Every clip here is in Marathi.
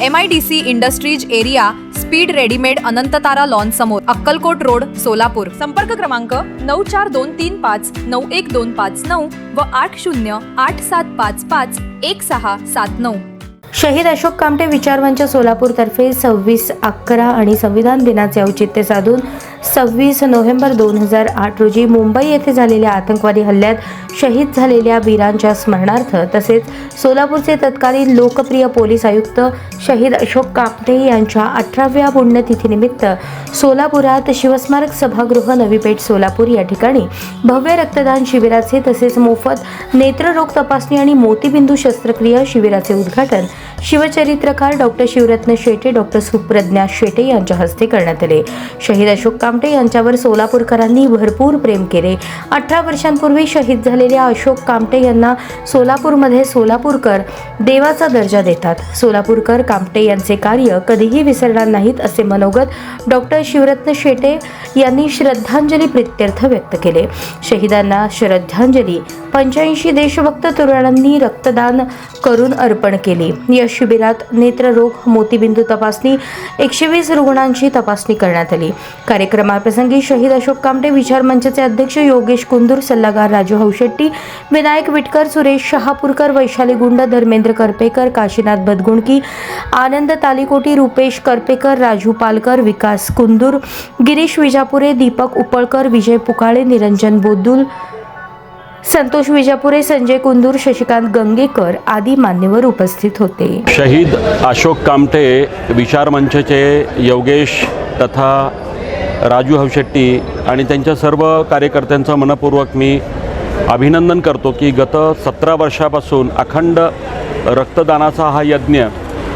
M I D C industries area speed readymade Anantatara lawn समोर अक्कलकोट रोड सोलापूर. संपर्क क्रमांक नऊ चार दोन तीन पाच नऊ एक दोन पाच नऊ व आठ शून्य आठ सात पाच पाच एक सहा सात नऊ. शहीद अशोक कामटे विचारमंच सोलापूरतर्फे सव्वीस अकरा आणि संविधान दिनाचे औचित्य साधून सव्वीस नोव्हेंबर दोन हजार आठ रोजी मुंबई येथे झालेल्या आतंकवादी हल्ल्यात शहीद झालेल्या वीरांच्या स्मरणार्थ तसेच सोलापूरचे तत्कालीन लोकप्रिय पोलीस आयुक्त शहीद अशोक कापटे यांच्या अठराव्या पुण्यतिथीनिमित्त सोलापुरात शिवस्मारक सभागृह नवी पेठ सोलापूर या ठिकाणी भव्य रक्तदान शिबिराचे तसेच मोफत नेत्ररोग तपासणी आणि मोतीबिंदू शस्त्रक्रिया शिबिराचे उद्घाटन शिवचरित्रकार डॉक्टर शिवरत्न शेटे डॉक्टर सुप्रज्ञा शेटे यांच्या हस्ते करण्यात आले. शहीद अशोक कामटे यांच्यावर सोलापूरकरांनी भरपूर प्रेम केले. अठरा वर्षांपूर्वी शहीद झालेल्या अशोक कामटे यांना सोलापूरमध्ये सोलापूरकर देवाचा दर्जा देतात. सोलापूरकर कामटे यांचे कार्य कधीही विसरणार नाहीत असे मनोगत डॉक्टर शिवरत्न शेटे यांनी श्रद्धांजली प्रित्यर्थ व्यक्त केले. शहीदांना श्रद्धांजली पंच्याऐंशी देशभक्त तरुणांनी रक्तदान करून अर्पण केले. या शिबिरात नेत्ररोग मोतीबिंदू तपासणी एकशे वीस रुग्णांची तपासणी करण्यात आली. कार्यक्रमाप्रसंगी शहीद अशोक कामटे विचार मंचचे अध्यक्ष योगेश कुंदूर सल्लागार राजू हौशेट्टी विनायक विटकर सुरेश शहापूरकर वैशाली गुंड धर्मेंद्र करपेकर काशीनाथ बदगुणकी आनंद तालिकोटी रुपेश करपेकर राजू पालकर विकास कुंदूर गिरीश विजापुरे दीपक उपळकर विजय पुकाळे निरंजन बोद्दुल संतोष विजापुरे संजय कुंदूर शशिकांत गंगेकर आदी मान्यवर उपस्थित होते. शहीद अशोक कामटे विचार मंचचे योगेश तथा राजू हवशेट्टी आणि त्यांच्या सर्व कार्यकर्त्यांचं मनपूर्वक मी अभिनंदन करतो की गत सतरा वर्षापासून अखंड रक्तदानाचा हा यज्ञ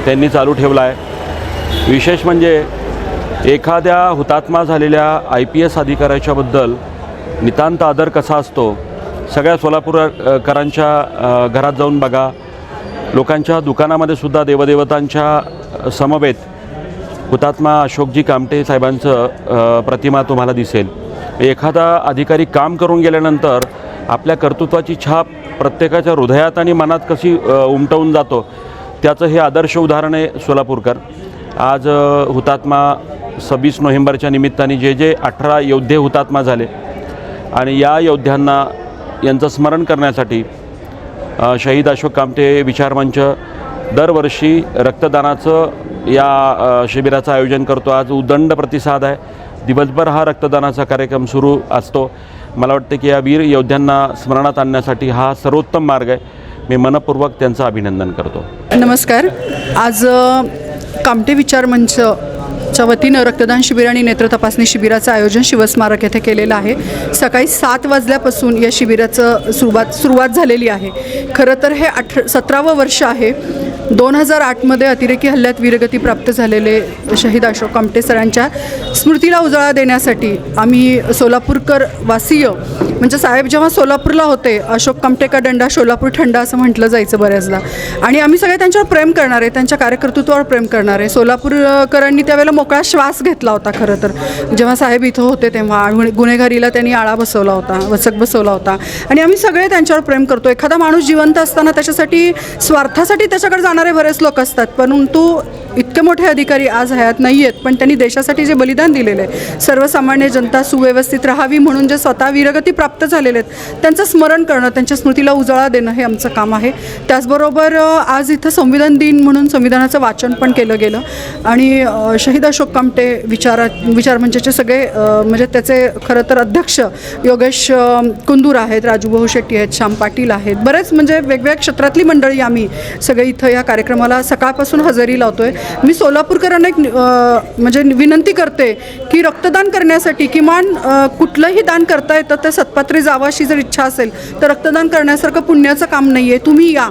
त्यांनी चालू ठेवला आहे. विशेष म्हणजे एखाद्या हुतात्मा झालेल्या आय पी एस अधिकाऱ्याच्याबद्दल नितांत आदर कसा असतो सगळ्या सोलापूरकरांच्या घरात जाऊन बघा. लोकांच्या दुकानामध्ये सुद्धा देवदेवतांच्या समवेत हुतात्मा अशोकजी कामटे साहेबांचं प्रतिमा तुम्हाला दिसेल. एखादा अधिकारी काम करून गेल्यानंतर आपल्या कर्तृत्वाची छाप प्रत्येकाच्या हृदयात आणि मनात कशी उमटवून जातो त्याचं हे आदर्श उदाहरण आहे सोलापूरकर. आज हुतात्मा सव्वीस नोव्हेंबरच्या निमित्ताने जे जे अठरा योद्धे हुतात्मा झाले आणि या योद्ध्यांना यांचं स्मरण करण्यासाठी शहीद अशोक कामटे विचारमंच दरवर्षी रक्तदानाचं या शिबिराचं आयोजन करतो. आज उदंड प्रतिसाद आहे. दिवसभर हा रक्तदानाचा कार्यक्रम सुरू असतो. मला वाटतं की या वीर योद्ध्यांना स्मरणात आणण्यासाठी हा सर्वोत्तम मार्ग आहे. मी मनपूर्वक त्यांचं अभिनंदन करतो. नमस्कार. आज कामटे विचार च्या वतीनं रक्तदान शिबिर आणि नेत्र तपासणी शिबिराचं आयोजन शिवस्मारक येथे केलेलं आहे. सकाळी सात वाजल्यापासून या शिबिराचं सुरुवात सुरुवात झालेली आहे. खरं तर हे अठ सतरावं वर्ष आहे. दोन हजार आठमध्ये अतिरेकी हल्ल्यात वीरगती प्राप्त झालेले शहीद अशोक कामटे सरांच्या स्मृतीला उजाळा देण्यासाठी आम्ही सोलापूरकर वासीय म्हणजे साहेब जेव्हा सोलापूरला होते अशोक कमटेकर दंडा सोलापूर थंडा असं म्हटलं जायचं बऱ्याचदा. आणि आम्ही सगळे त्यांच्यावर प्रेम करणारे त्यांच्या कार्यकर्तृत्वावर प्रेम करणारे सोलापूरकरांनी त्यावेळेला मोकळा श्वास घेतला होता खरं तर. जेव्हा साहेब इथं होते तेव्हा गुन्हेगारीला त्यांनी आळा बसवला होता वचक बसवला होता. आणि आम्ही सगळे त्यांच्यावर प्रेम करतो. एखादा माणूस जिवंत असताना त्याच्यासाठी स्वार्थासाठी त्याच्याकडे जाणारे बरेच लोक असतात. परंतु इतके मोठे अधिकारी आज हयात नाही आहेत पण त्यांनी देशासाठी जे बलिदान दिलेलं आहे सर्वसामान्य जनता सुव्यवस्थित राहावी म्हणून जे स्वतः वीरगती प्राप्त झालेले आहेत त्यांचं स्मरण करणं त्यांच्या स्मृतीला उजाळा देणं हे आमचं काम आहे. त्याचबरोबर आज इथं संविधान दिन म्हणून संविधानाचं वाचन पण केलं गेलं आणि शहीद अशोक कामटे विचारा विचार मंचाचे म्हणजे सगळे म्हणजे त्याचे खरं तर अध्यक्ष योगेश कुंदूर आहेत राजूभाऊ शेट्टी आहेत श्याम पाटील आहेत बरेच म्हणजे वेगवेगळ्या क्षेत्रातली मंडळी आम्ही सगळे इथं या कार्यक्रमाला सकाळपासून हजेरी लावतो आहे मी सोलापूरकरांना एक म्हणजे विनंती करते की रक्तदान करण्यासाठी किमान कुठलंही दान करता येतं तर सतपात्री जावं अशी जर इच्छा असेल तर रक्तदान करण्यासारखं पुण्याचं काम नाही आहे तुम्ही या.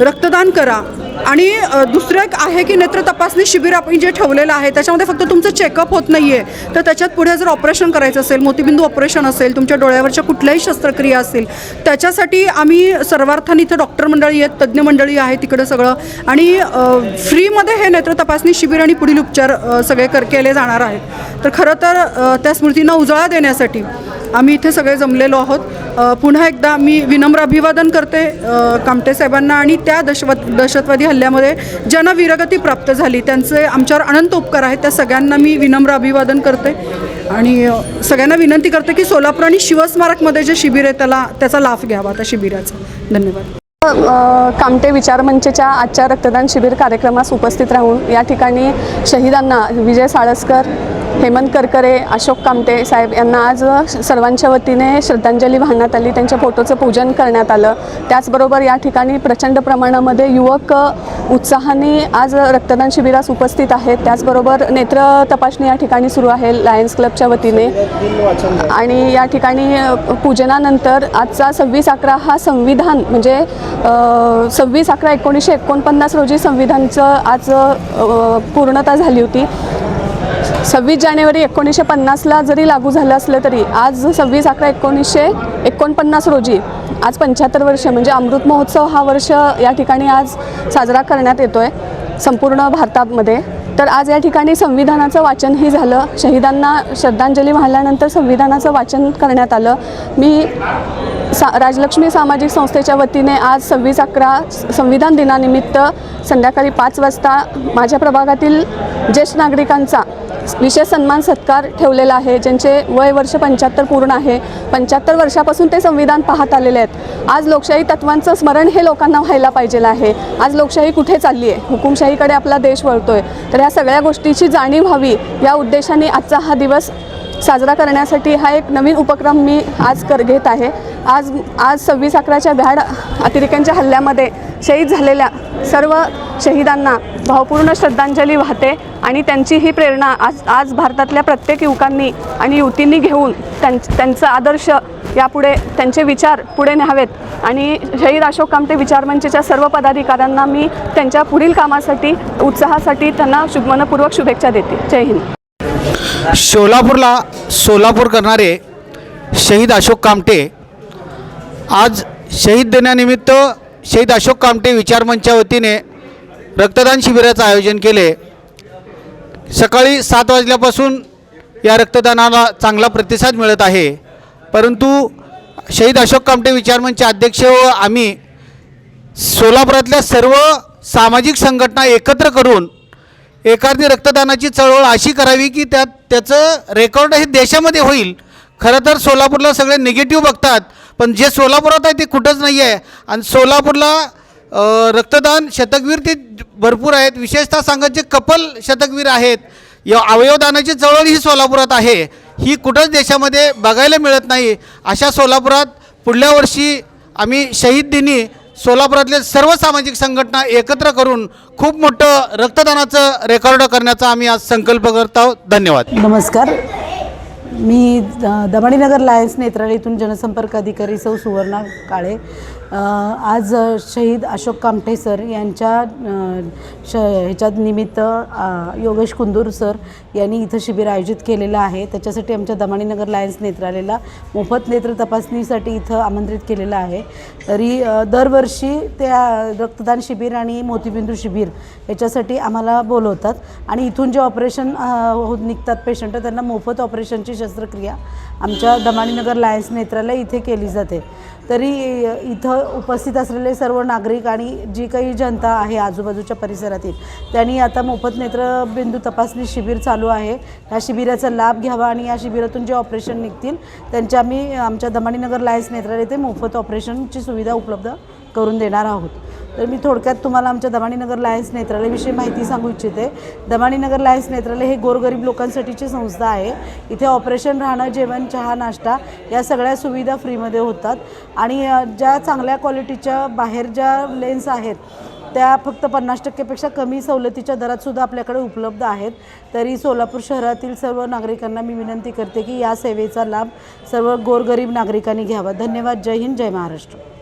रक्तदान करा. आणि दुसरं एक आहे की नेत्र तपासणी शिबिर आपण जे ठेवलेलं आहे त्याच्यामध्ये फक्त तुमचं चेकअप होत नाही आहे तर त्याच्यात पुढे जर ऑपरेशन करायचं असेल मोतीबिंदू ऑपरेशन असेल तुमच्या डोळ्यावरच्या कुठल्याही शस्त्रक्रिया असतील त्याच्यासाठी आम्ही सर्वार्थाने इथं डॉक्टर मंडळी आहेत तज्ज्ञ मंडळी आहे तिकडं सगळं. आणि फ्रीमध्ये हे नेत्र तपासणी शिबिर आणि पुढील उपचार सगळे कर केले जाणार आहेत. तर खरं तर त्या स्मृतींना उजाळा देण्यासाठी आम्ही इथे सगळे जमलेलो आहोत. पुन्हा एकदा मी विनम्र अभिवादन करते कामटे साहेबांना आणि त्या दशवत दहशतवादी हल्ल्यामध्ये ज्यांना वीरगती प्राप्त झाली त्यांचे आमच्यावर अनंत उपकार आहेत त्या सगळ्यांना मी विनम्र अभिवादन करते. आणि सगळ्यांना विनंती करते की सोलापूर आणि शिवस्मारकमध्ये जे शिबिर आहे त्याला त्याचा लाभ घ्यावा त्या शिबिराचा. धन्यवाद. कामटे विचार मंचच्या आजच्या रक्तदान शिबिर कार्यक्रमास उपस्थित राहून या ठिकाणी शहीदांना विजय साळसकर हेमंत करकरे अशोक कामटे साहेब यांना आज सर्वांच्या वतीने श्रद्धांजली वाहण्यात आली. त्यांच्या फोटोचं पूजन करण्यात आलं. त्याचबरोबर या ठिकाणी प्रचंड प्रमाणामध्ये युवक उत्साहाने आज रक्तदान शिबिरास उपस्थित आहेत. त्याचबरोबर नेत्र तपासणी या ठिकाणी सुरू आहे लायन्स क्लबच्या वतीने. आणि या ठिकाणी पूजनानंतर आजचा सव्वीस अकरा हा संविधान म्हणजे सव्वीस अकरा एकोणीसशे एकोणपन्नास रोजी संविधानचं आज पूर्णता झाली होती. सव्वीस जानेवारी एकोणीसशे पन्नासला जरी लागू झालं असलं तरी आज सव्वीस अकरा एकोणीसशे एकोणपन्नास रोजी आज पंच्याहत्तर वर्ष म्हणजे अमृत महोत्सव हा वर्ष या ठिकाणी आज साजरा करण्यात येतो आहे संपूर्ण भारतामध्ये. तर आज या ठिकाणी संविधानाचं वाचनही झालं. शहीदांना श्रद्धांजली वाहिल्यानंतर संविधानाचं वाचन करण्यात आलं. मी सा राजलक्ष्मी सामाजिक संस्थेच्या वतीने आज सव्वीस अकरा संविधान दिनानिमित्त संध्याकाळी पाच वाजता माझ्या प्रभागातील ज्येष्ठ नागरिकांचा विशेष सन्मान सत्कार ठेवलेला आहे ज्यांचे वय वर्ष पंच्याहत्तर पूर्ण आहे. पंच्याहत्तर वर्षापासून ते संविधान पाहत आलेले आहेत. आज लोकशाही तत्वांचं स्मरण हे लोकांना व्हायला पाहिजेलं आहे. आज लोकशाही कुठे चालली आहे? हुकुमशाहीकडे आपला देश वळतोय. तर ह्या सगळ्या गोष्टीची जाणीव व्हावी या उद्देशाने आजचा हा दिवस साजरा करण्यासाठी हा एक नवीन उपक्रम मी आज कर घेत आहे. आज आज सव्वीस अकराच्या भ्याड अतिरेक्यांच्या हल्ल्यामध्ये शहीद झालेल्या सर्व शहीदांना भावपूर्ण श्रद्धांजली वाहते आणि त्यांची ही प्रेरणा आज आज भारतातल्या प्रत्येक युवकांनी आणि युवतींनी घेऊन त्यां त्यांचा आदर्श यापुढे त्यांचे विचार पुढे न्यावेत. आणि शहीद अशोक कामते विचारमंचच्या सर्व पदाधिकाऱ्यांना मी त्यांच्या पुढील कामासाठी उत्साहासाठी त्यांना शुभ मनपूर्वक शुभेच्छा देते. जय हिंद. सोलापूरला सोलापूर करणारे शहीद अशोक कामटे आज शहीद दिनानिमित्त शहीद अशोक कामटे विचारमंचच्या वतीने रक्तदान शिबिराचं आयोजन केले. सकाळी सात वाजल्यापासून या रक्तदानाला चांगला प्रतिसाद मिळत आहे. परंतु शहीद अशोक कामटे विचारमंचचे अध्यक्ष व आम्ही सोलापुरातल्या सर्व सामाजिक संघटना एकत्र करून एखादी रक्तदानाची चळवळ अशी करावी की त्यात त्याचं रेकॉर्ड हे देशामध्ये होईल. खरं तर सोलापूरला सगळे निगेटिव्ह बघतात. पण जे सोलापुरात आहे ते कुठंच नाही आहे. आणि सोलापूरला रक्तदान शतकवीर ते भरपूर आहेत. विशेषतः सांगत जे कपल शतकवीर आहेत या अवयवदानाची चळवळ ही सोलापुरात आहे. ही कुठंच देशामध्ये बघायला मिळत नाही. अशा सोलापुरात पुढल्या वर्षी आम्ही शहीद दिनी सोलापुरातले सर्व सामाजिक संघटना एकत्र करून खूप मोठं रक्तदानाचं रेकॉर्ड करण्याचा आम्ही आज संकल्प करत आहोत. धन्यवाद. नमस्कार. मी दमणीनगर लायन्स नेत्रालयातून जनसंपर्क अधिकारी सौ सुवर्णा काळे आज शहीद अशोक कामठे सर यांच्या श ह्याच्यात निमित्त योगेश कुंदूर सर यांनी इथं शिबिर आयोजित केलेलं आहे. त्याच्यासाठी आमच्या दमाणीनगर लायन्स नेत्रालयाला मोफत नेत्र तपासणीसाठी इथं आमंत्रित केलेलं आहे. तरी दरवर्षी त्या रक्तदान शिबिर आणि मोतीबिंदू शिबिर याच्यासाठी आम्हाला बोलवतात आणि इथून जे ऑपरेशन निघतात पेशंट त्यांना मोफत ऑपरेशनची शस्त्रक्रिया आमच्या दमाणीनगर लायन्स नेत्रालय इथे केली जाते. तरी इथं उपस्थित असलेले सर्व नागरिक आणि जी काही जनता आहे आजूबाजूच्या परिसरातील त्यांनी आता मोफत नेत्रबिंदू तपासणी शिबिर चालू आहे. या शिबिराचा लाभ घ्यावा आणि या शिबिरातून जे ऑपरेशन निघतील त्यांच्या आम्ही आमच्या दमाणीनगर लायन्स नेत्रालय ते मोफत ऑपरेशनची सुविधा उपलब्ध करून देणार आहोत. तर मी थोडक्यात तुम्हाला आमच्या दमाणीनगर लायन्स नेत्रालयविषयी माहिती सांगू इच्छिते. दमाणीनगर लायन्स नेत्रालय हे गोरगरीब लोकांसाठीची संस्था आहे. इथे ऑपरेशन राहणं जेवण चहा नाश्ता या सगळ्या सुविधा फ्रीमध्ये होतात. आणि ज्या चांगल्या क्वालिटीच्या बाहेर ज्या लेन्स आहेत त्या फक्त पन्नास टक्केपेक्षा कमी सवलतीच्या दरातसुद्धा आपल्याकडे उपलब्ध आहेत. तरी सोलापूर शहरातील सर्व नागरिकांना मी विनंती करते की या सेवेचा लाभ सर्व गोरगरीब नागरिकांनी घ्यावा. धन्यवाद. जय हिंद. जय महाराष्ट्र.